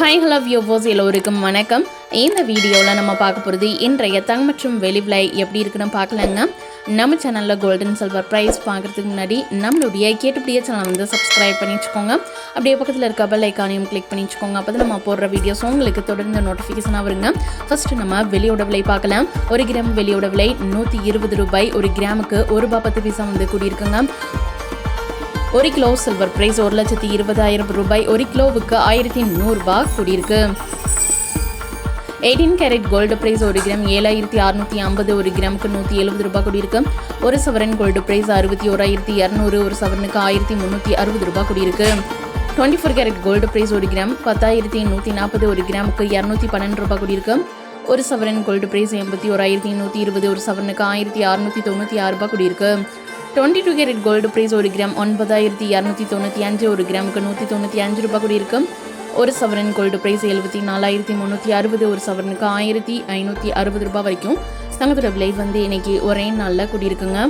Hi hello viewers எல்லோருக்கும் வணக்கம். இந்த வீடியோவில் நம்ம பார்க்க போகிறது இன்றைய தங்கம் மற்றும் வெளி விலை எப்படி இருக்குன்னு பார்க்கலாங்க. நம்ம சேனலில் கோல்டன் சில்வர் ப்ரைஸ் பார்க்குறதுக்கு முன்னாடி நம்மளுடைய கேட்டுப்படியே சேனல் வந்து சப்ஸ்கிரைப் பண்ணி வச்சுக்கோங்க. அப்படியே பக்கத்தில் இருக்க பெல் ஐக்கானையும் கிளிக் பண்ணி வச்சுக்கோங்க. அப்போ தான் நம்ம போடுற வீடியோஸ் உங்களுக்கு தொடர்ந்து நோட்டிஃபிகேஷனாக வருங்க. ஃபஸ்ட்டு நம்ம வெளியோட விலை பார்க்கலாம். ஒரு கிராம் வெளியோட விலை நூற்றி இருபது ரூபாய். ஒரு கிராமுக்கு ஒரு ரூபாய் பத்து பைசா வந்து கூடியிருக்குங்க. ஒரு கிலோ சில்வர் பிரைஸ் ஒரு லட்சத்தி இருபதாயிரம் ரூபாய் ஒரு கிலோவுக்கு ஆயிரத்தி நூறுரூபா கூடியிருக்கு. எயிட்டீன் கேரட் கோல்டு பிரைஸ் ஒரு கிராம் ஏழாயிரத்தி அறுநூற்றி ஐம்பது ஒரு கிராமுக்கு நூற்றி எழுபது ரூபாய் கூடியிருக்கு. ஒரு சவரன் கோல்டு பிரைஸ் அறுபத்தி ஓராயிரத்தி இரநூறு ஒரு சவரனுக்கு ஆயிரத்தி முந்நூற்றி அறுபது ரூபாய் கூடியிருக்கு. Twenty four carat gold price ஒரு கிராம் பத்தாயிரத்தி நூற்றி நாற்பது ஒரு கிராமுக்கு இரநூத்தி பன்னெண்டு ரூபாய் கூடியிருக்கு. ஒரு சவரன் கோல்டு பிரைஸ் எண்பத்தி ஓராயிரத்தி நூற்றி இருபது ஒரு சவரனுக்கு ஆயிரத்தி அறுநூற்றி தொண்ணூற்றி ஆறு ரூபாய் கூடியிருக்கு. Twenty two carat gold price ஒரு கிராம் ஒன்பதாயிரத்தி இரநூத்தி தொண்ணூற்றி அஞ்சு ஒரு கிராமுக்கு நூற்றி தொண்ணூற்றி அஞ்சு ரூபாய் கூட இருக்கும் ஒரு சவரன் கோல்டு ப்ரைஸ் எழுபத்தி நாலாயிரத்தி முந்நூற்றி அறுபது ஒரு சவரனுக்கு ஆயிரத்தி ஐநூற்றி அறுபது ரூபாய் வரைக்கும். தங்கத்தோட விலை வந்து இன்னைக்கு ஒரே நாளில் கூடியிருக்குங்க.